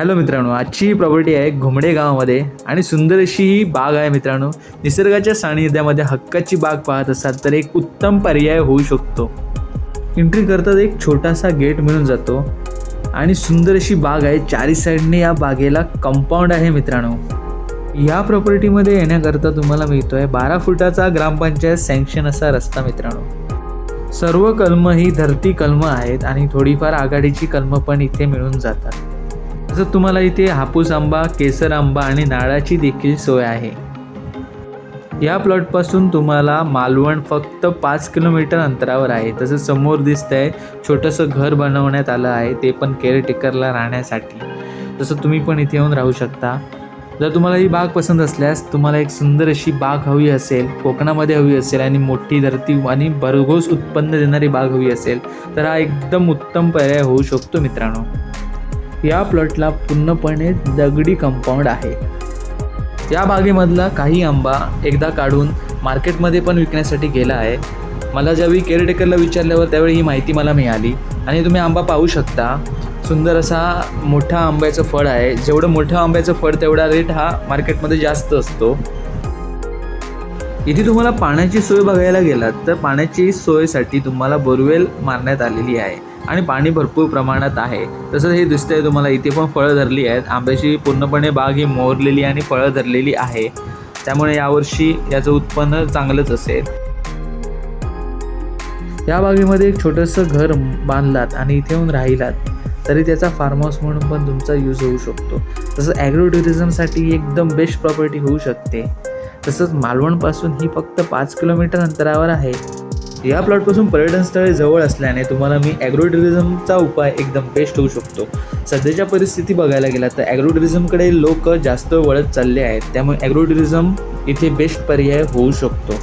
Hello मित्रांनो आजची ही property आहे घुमडे गावामध्ये आणि सुंदर अशी ही बाग आहे मित्रांनो. निसर्गाच्या सानिध्यामध्ये हक्काची बाग पाहत असाल तर एक उत्तम पर्याय होऊ शकतो. एंट्री करतात एक छोटासा गेट मिळून जातो आणि सुंदर अशी बाग आहे. चारी साईडने या बागेला कंपाऊंड आहे मित्रांनो. या प्रॉपर्टीमध्ये येण्याकरता तुम्हाला मिळतो आहे बारा फुटाचा ग्रामपंचायत सँक्शन असा रस्ता मित्रांनो. सर्व कलम ही धरती कलम आहेत आणि थोडीफार आघाडीची कलम पण इथे मिळून जातात. तसंच तुम्हाला इथे हापूस आंबा केसर आंबा आणि नाळाची देखील सोय आहे. या प्लॉटपासून तुम्हाला मालवण फक्त पाच किलोमीटर अंतरावर आहे. तसंच समोर दिसतंय छोटंसं घर बनवण्यात आलं आहे ते पण केअरटेकरला राहण्यासाठी. तसं तुम्ही पण इथे येऊन राहू शकता. जर तुम्हाला ही बाग पसंत असल्यास तुम्हाला एक सुंदर अशी बाग हवी असेल कोकणामध्ये हवी असेल आणि मोठी धरती आणि भरघोस उत्पन्न देणारी बाग हवी असेल तर हा एकदम उत्तम पर्याय होऊ शकतो मित्रांनो. या प्लॉटला पूर्णपणे दगडी कंपाऊंड आहे. या बागेमधला काही आंबा एकदा काढून मार्केटमध्ये पण विकण्यासाठी गेला आहे. मला ज्यावेळी केअरटेकरला विचारल्यावर त्यावेळी ही माहिती मला मिळाली. आणि तुम्ही आंबा पाहू शकता. सुंदर असा मोठा आंब्याचं फळ आहे. जेवढं मोठं आंब्याचं फळ तेवढा रेट हा मार्केटमध्ये जास्त असतो. इथे तुम्हाला पाण्याची सोय बघायला गेलात तर पाण्याची सोयसाठी तुम्हाला बोरवेल मारण्यात आलेली आहे आणि पाणी भरपूर प्रमाणात आहे. तसंच हे दिसतंय तुम्हाला इथे पण फळं धरली आहेत. आंब्याची पूर्णपणे बाग ही मोहरलेली आणि फळं धरलेली आहे. त्यामुळे यावर्षी याचं उत्पन्न चांगलंच असेल. या बागेमध्ये एक छोटंसं घर बांधलात आणि इथे येऊन राहिलात तरी त्याचा फार्म हाऊस म्हणून पण तुमचा यूज होऊ शकतो. तसं ॲग्रो टुरिझमसाठी ही एकदम बेस्ट प्रॉपर्टी होऊ शकते. तसंच मालवणपासून ही फक्त पाच किलोमीटर अंतरावर आहे. या प्लॉटपासून पर्यटन स्थळे जवळ असल्याने तुम्हाला मी ॲग्रो टुरिझमचा उपाय एकदम बेस्ट होऊ शकतो. सध्याच्या परिस्थिती बघायला गेला तर ॲग्रो टुरिझमकडे लोक जास्त वळत चालले आहेत त्यामुळे ॲग्रो टुरिझम इथे बेस्ट पर्याय होऊ शकतो.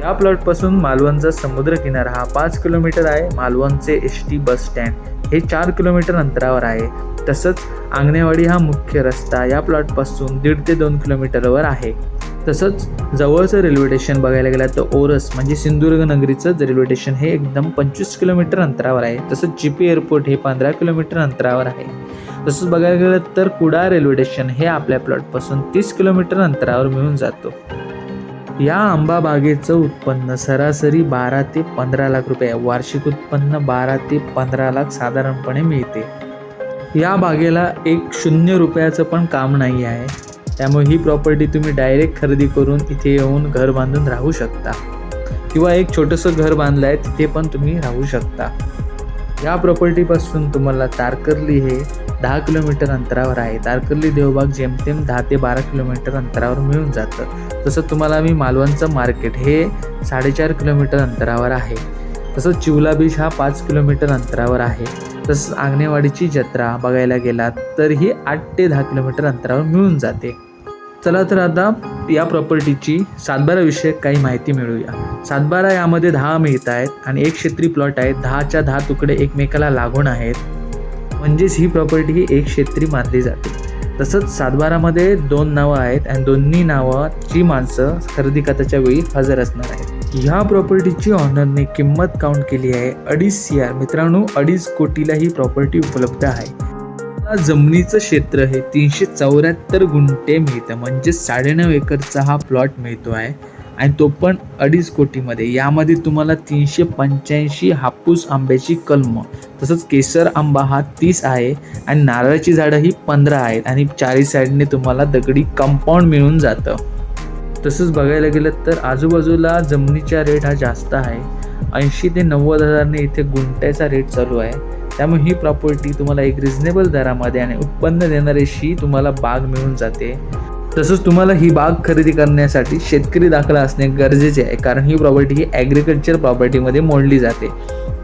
या प्लॉटपासून मालवणचा समुद्र किनारा हा पाच किलोमीटर आहे मालवणचे एस टी बस स्टँड हे चार किलोमीटर अंतरावर आहे. तसंच आंगणेवाडी हा मुख्य रस्ता या प्लॉटपासून दीड ते दोन किलोमीटरवर आहे. तसंच जवळचं रेल्वे स्टेशन बघायला गेलं तर ओरस म्हणजे सिंधुदुर्ग नगरीचं रेल्वे स्टेशन हे एकदम पंचवीस किलोमीटर अंतरावर आहे. तसंच जी पी एअरपोर्ट हे पंधरा किलोमीटर अंतरावर आहे. तसंच बघायला गेलं तर कुडा रेल्वे स्टेशन हे आपल्या प्लॉटपासून तीस किलोमीटर अंतरावर मिळून जातो. या आंबा बागेचं उत्पन्न सरासरी बारा ते पंधरा लाख रुपये वार्षिक उत्पन्न बारा ते पंधरा लाख साधारणपणे मिळते. या बागेला एक शून्य रुपयाचं पण काम नाही आहे. त्यामुळे ही प्रॉपर्टी तुम्ही डायरेक्ट खरेदी करून इथे येऊन घर बांधून राहू शकता. किंवा एक छोटंसं घर बांधलं आहे तिथे पण तुम्ही राहू शकता. या प्रॉपर्टीपासून तुम्हाला तारकर्ली हे दहा किलोमीटर अंतरावर आहे. तारकर्ली देवबाग जेमतेम दहा ते बारा किलोमीटर अंतरावर मिळून जातं. तसं तुम्हाला मी मालवणचं मार्केट हे साडेचार किलोमीटर अंतरावर आहे. तसंच चिवला बीच हा पाच किलोमीटर अंतरावर आहे. तसंच आंगणेवाडीची जत्रा बघायला गेलात तर ही आठ ते दहा किलोमीटर अंतरावर मिळून जाते. चला तर आता या प्रॉपर्टीची सातबाराविषयक काही माहिती मिळूया. सातबारा यामध्ये दहा मिळत आहेत आणि एक क्षेत्री प्लॉट आहेत दहाच्या दहा तुकडे एकमेकाला लागून आहेत. म्हणजेच ही प्रॉपर्टी ही एक क्षेत्री मानली जाते. तसंच सातबारामध्ये दोन नावं आहेत आणि दोन्ही नावाची माणसं खरेदी खताच्या वेळी हजर असणार आहेत. ह्या प्रॉपर्टीची ऑनरने किंमत काउंट केली आहे अडीच सी आर मित्रांनो अडीच कोटीला ही प्रॉपर्टी उपलब्ध आहे. जमिनीचं क्षेत्र हे तीनशे चौऱ्याहत्तर गुंठे मिळतं. म्हणजे साडेनऊ एकरचा हा प्लॉट मिळतो आहे. आणि तो पण अडीच कोटीमध्ये. यामध्ये तुम्हाला तीनशे पंच्याऐंशी हापूस आंब्याची कलम तसंच केसर आंबा हा तीस आहे आणि नारळाची झाडं ही पंधरा आहेत. आणि चारी साईडने तुम्हाला दगडी कंपाऊंड मिळून जातं. तसंच बघायला गेलं तर आजूबाजूला जमिनीचा रेट हा जास्त आहे. ऐंशी ते नव्वद हजारने इथे गुंट्याचा रेट चालू आहे. त्यामुळे ही प्रॉपर्टी तुम्हाला एक रिझनेबल दरामध्ये आणि उत्पन्न देणाऱ्याशी तुम्हाला बाग मिळून जाते. तसंच तुम्हाला ही बाग खरेदी करण्यासाठी शेतकरी दाखला असणे गरजेचे आहे कारण ही प्रॉपर्टी ही ॲग्रिकल्चर प्रॉपर्टीमध्ये मोडली जाते.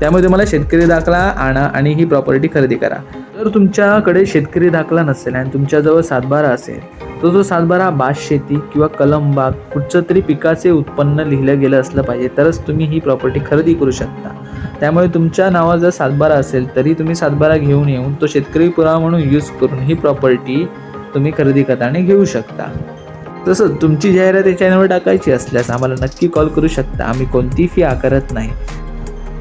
त्यामुळे तुम्हाला शेतकरी दाखला आणा आणि ही प्रॉपर्टी खरेदी करा. जर तुमच्याकडे शेतकरी दाखला नसेल आणि तुमच्याजवळ सातबारा असेल तर जो सातबारा भात शेती किंवा कलमबाग कुठचं तरी पिकाचे उत्पन्न लिहिलं गेलं असलं पाहिजे तरच तुम्ही ही प्रॉपर्टी खरेदी करू शकता. त्यामुळे तुमच्या नावात जर सातबारा असेल तरी तुम्ही सातबारा घेऊन येऊन तो शेतकरी पुरावा म्हणून यूज करून ही प्रॉपर्टी तुम्ही खरेदी करताना घेऊ शकता. तसंच तुमची जाहिरात या चॅनलवर टाकायची असल्यास आम्हाला नक्की कॉल करू शकता. आम्ही कोणती फी आकारत नाही.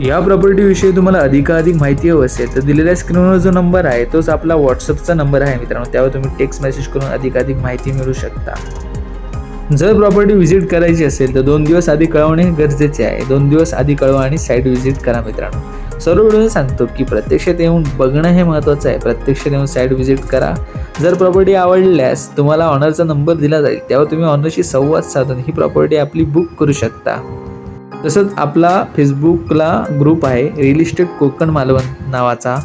या प्रॉपर्टीविषयी तुम्हाला अधिकाधिक माहिती हवी असेल तर दिलेल्या स्क्रीनवर जो नंबर आहे तोच आपला व्हॉट्सअपचा नंबर आहे मित्रांनो. त्यावर तुम्ही टेक्स्ट मेसेज करून अधिकाधिक माहिती मिळू शकता. जर प्रॉपर्टी व्हिजिट करायची असेल तर दोन दिवस आधी कळवणे गरजेचे आहे. दोन दिवस आधी कळवा आणि साईट व्हिजिट करा मित्रांनो. सर्व सांगतो की प्रत्यक्षात येऊन बघणं हे महत्त्वाचं आहे. प्रत्यक्षात येऊन साईट व्हिजिट करा. जर प्रॉपर्टी आवडल्यास तुम्हाला ऑनरचा नंबर दिला जाईल त्यावर तुम्ही ऑनरशी संवाद साधून ही प्रॉपर्टी आपली बुक करू शकता. तसंच आपला फेसबुकला ग्रुप आहे रिअल इस्टेट कोकण मालवण नावाचा.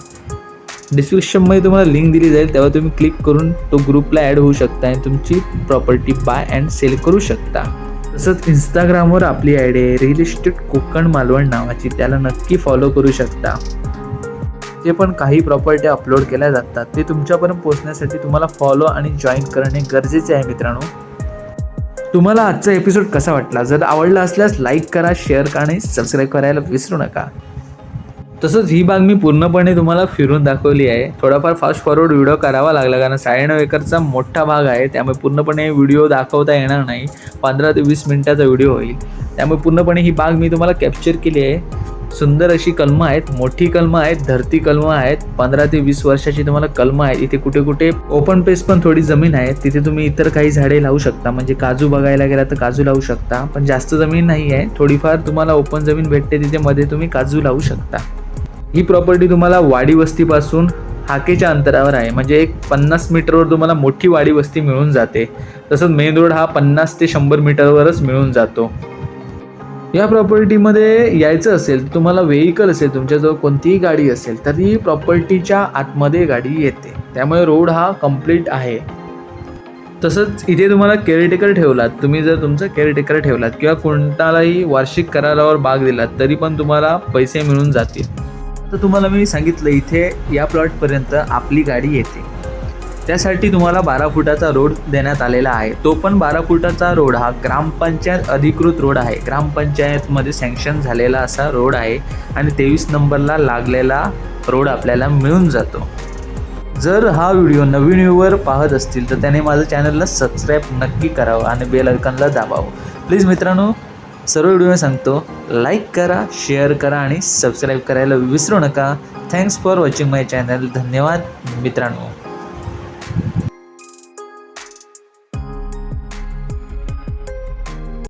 डिस्क्रिप्शनमध्ये तुम्हाला लिंक दिली जाईल तेव्हा तुम्ही क्लिक करून तो ग्रुपला ॲड होऊ शकता आणि तुमची प्रॉपर्टी बाय अँड सेल करू शकता. तसंच इंस्टाग्रामवर आपली आय डी आहे रिअल इस्टेट कोकण मालवण नावाची त्याला नक्की फॉलो करू शकता. जे पण काही प्रॉपर्टी अपलोड केल्या जातात ते तुमच्यापर्यंत पोहोचण्यासाठी तुम्हाला फॉलो आणि जॉईन करणे गरजेचे आहे मित्रांनो. तुम्हाला आजचा एपिसोड कसा वाटला? जर आवडला असल्यास लाईक करा शेअर करा आणि सबस्क्राईब करायला विसरू नका. तसंच ही बाग मी पूर्णपणे तुम्हाला फिरून दाखवली आहे. थोडाफार फास्ट फॉरवर्ड व्हिडिओ करावा लागला कारण साडेनऊ एकरचा मोठा भाग आहे. त्यामुळे पूर्णपणे व्हिडिओ दाखवता येणार नाही. पंधरा ते वीस मिनिटाचा व्हिडिओ होईल. त्यामुळे पूर्णपणे ही बाग मी तुम्हाला कॅप्चर केली आहे. सुंदर अशी कलमं आहेत मोठी कलमं आहेत धरती कलमं आहेत पंधरा ते वीस वर्षाची तुम्हाला कलमं आहेत. इथे कुठे कुठे ओपन पेस पण थोडी जमीन आहे. तिथे तुम्ही इतर काही झाडे लावू शकता. म्हणजे काजू बघायला गेला तर काजू लावू शकता. पण जास्त जमीन नाही आहे. थोडीफार तुम्हाला ओपन जमीन भेटते. तिथे मध्ये तुम्ही काजू लावू शकता. ही प्रॉपर्टी तुम्हाला वाडी वस्तीपासून हाकेच्या अंतरावर आहे. म्हणजे एक पन्नास मीटरवर तुम्हाला मोठी वाडी वस्ती मिळून जाते. तसंच मेन रोड हा पन्नास ते शंभर मीटरवरच मिळून जातो. या प्रॉपर्टीमध्ये यायचं असेल तर तुम्हाला व्हेकल असेल तुमच्याजवळ कोणतीही गाडी असेल तर प्रॉपर्टीच्या आतमध्ये गाडी येते. त्यामुळे रोड हा कंप्लीट आहे. तसंच इथे तुम्हाला केअरटेकर ठेवलात. तुम्ही जर तुमचा केअरटेकर ठेवलात किंवा कोणतालाही वार्षिक करारावर भाग दिलात तरी पण तुम्हाला पैसे मिळून जातील. तर तुम्हाला मी सांगितलं इथे या प्लॉटपर्यंत आपली गाडी येते. त्यासाठी तुम्हाला बारा फुटाचा रोड देण्यात आलेला आहे. तो पण बारा फुटाचा रोड हा ग्रामपंचायत अधिकृत रोड आहे. ग्रामपंचायतमध्ये सँक्शन झालेला असा रोड आहे आणि तेवीस नंबरला लागलेला रोड आपल्याला मिळून जातो. जर हा व्हिडिओ नवीन व्ह्यूवर पाहत असतील तर त्याने माझं चॅनलला सबस्क्राईब नक्की करावं आणि बेल आयकनला दाबावं. प्लीज मित्रांनो सर्व व्हिडिओ सांगतो लाईक करा शेअर करा आणि सबस्क्राईब करायला विसरू नका. Thanks for watching my channel. धन्यवाद मित्रांनो.